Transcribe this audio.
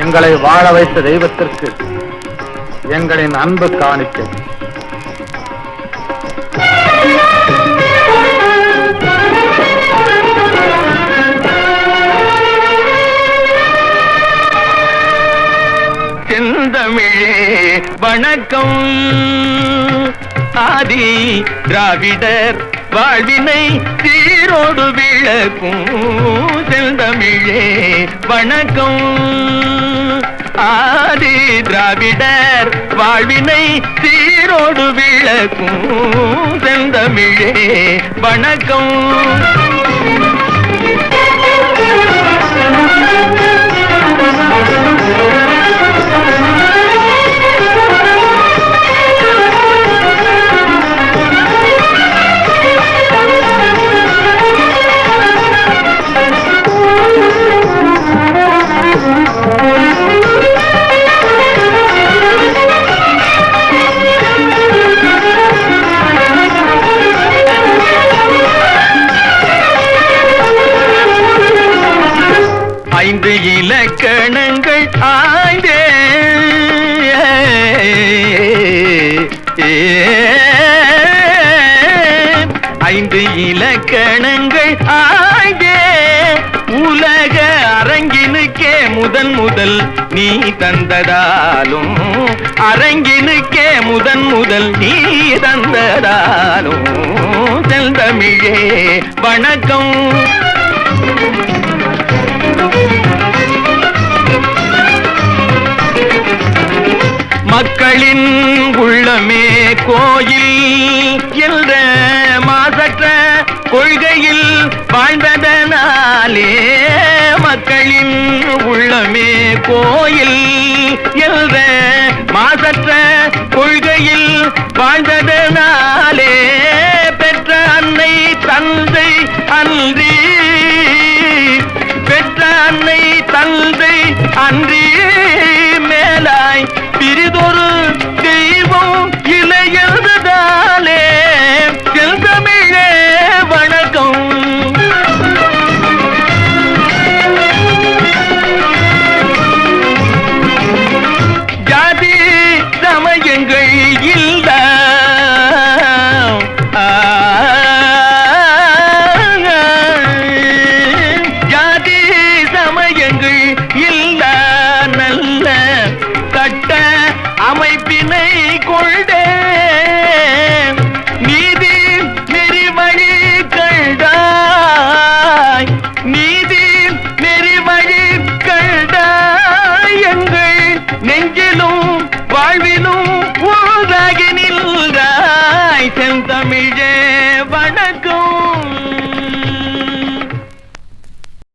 எங்களை வாழ வைத்த தெய்வத்திற்கு எங்களின் அன்பு காணிக்கை. செந்தமிழே வணக்கம். ஆதி திராவிடர் வாழ்வினை சீரோடு விளக்கும். தமிழே வணக்கம். ஆதி திராவிடர் வாழ்வினை சீரோடு விளக்கும் செந்தமிழே வணக்கம். ஐந்து இலக்கணங்கள் ஆய்ந்தே. ஐந்து இலக்கணங்கள் ஆய்ந்தே. உலக அரங்கினுக்கே முதன் முதல் நீ தந்ததாலும் அரங்கினுக்கே முதன் முதல் நீ தந்ததாலும் செந்தமிழே வணக்கம். மக்களின் உள்ளமே கோயில். என்ற மாசற்ற கொள்கையில் வாழ்ந்ததனாலே மக்களின் உள்ளமே கோயில். என்ற மாசற்ற கொள்கையில் வாழ்ந்ததனால் ஒன்றாகி நின்றாய் செந்தமிழே வணக்கம்